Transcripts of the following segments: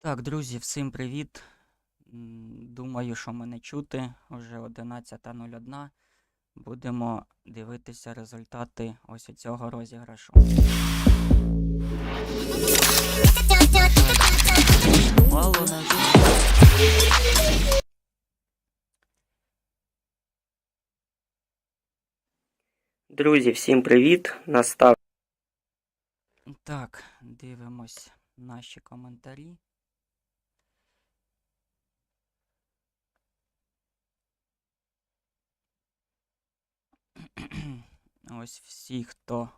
Так, друзі, всім привіт. Думаю, що мене чути. Уже 11.01. Будемо дивитися результати ось цього розіграшу. Мало Друзі, всім привіт! Настав Так, дивимось наші коментарі. Ось всі, хто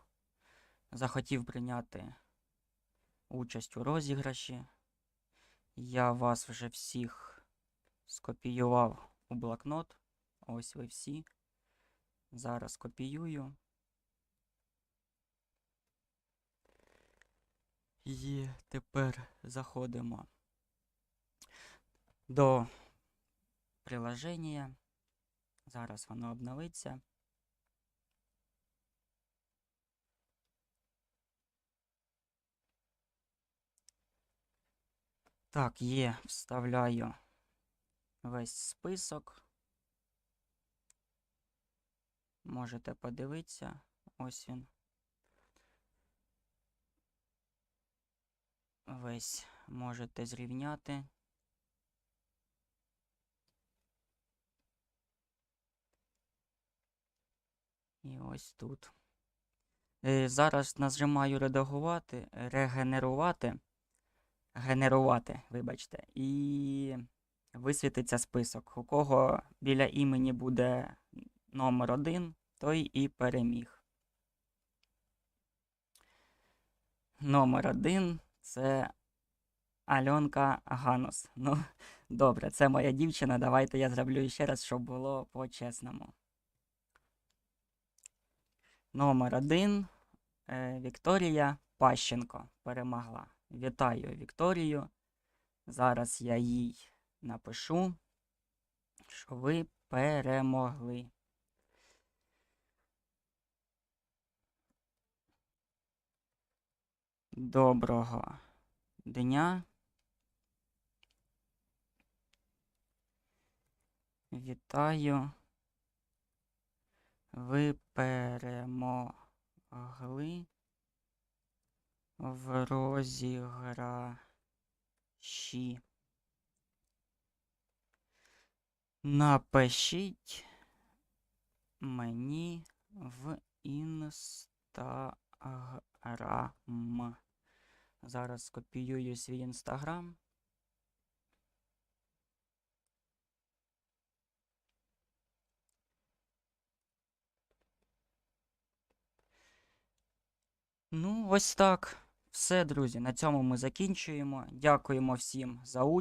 захотів прийняти участь у розіграші. Я вас вже всіх скопіював у блокнот. Ось ви всі. Зараз копіюю. І тепер заходимо до приложення. Зараз воно обновиться. Так, є, вставляю весь список. Можете подивитися. Ось він. Весь можете зрівняти. І ось тут. Е, Зараз нажимаю редагувати, регенерувати. Генерувати, вибачте. І висвітиться список. У кого біля імені буде номер один, той і переміг. Номер один це Альонка Ганус. Ну, добре, це моя дівчина. Давайте я зроблю ще раз, щоб було по-чесному. Номер один е, Вікторія Пащенко перемогла. Вітаю Вікторію. Зараз я їй напишу, що ви перемогли. Доброго дня. Вітаю. Ви перемогли в розіграші. Напишіть мені в інстаграм. Зараз скопіюю свій інстаграм. Ну, ось так. Все, друзі. На цьому ми закінчуємо. Дякуємо всім за участь.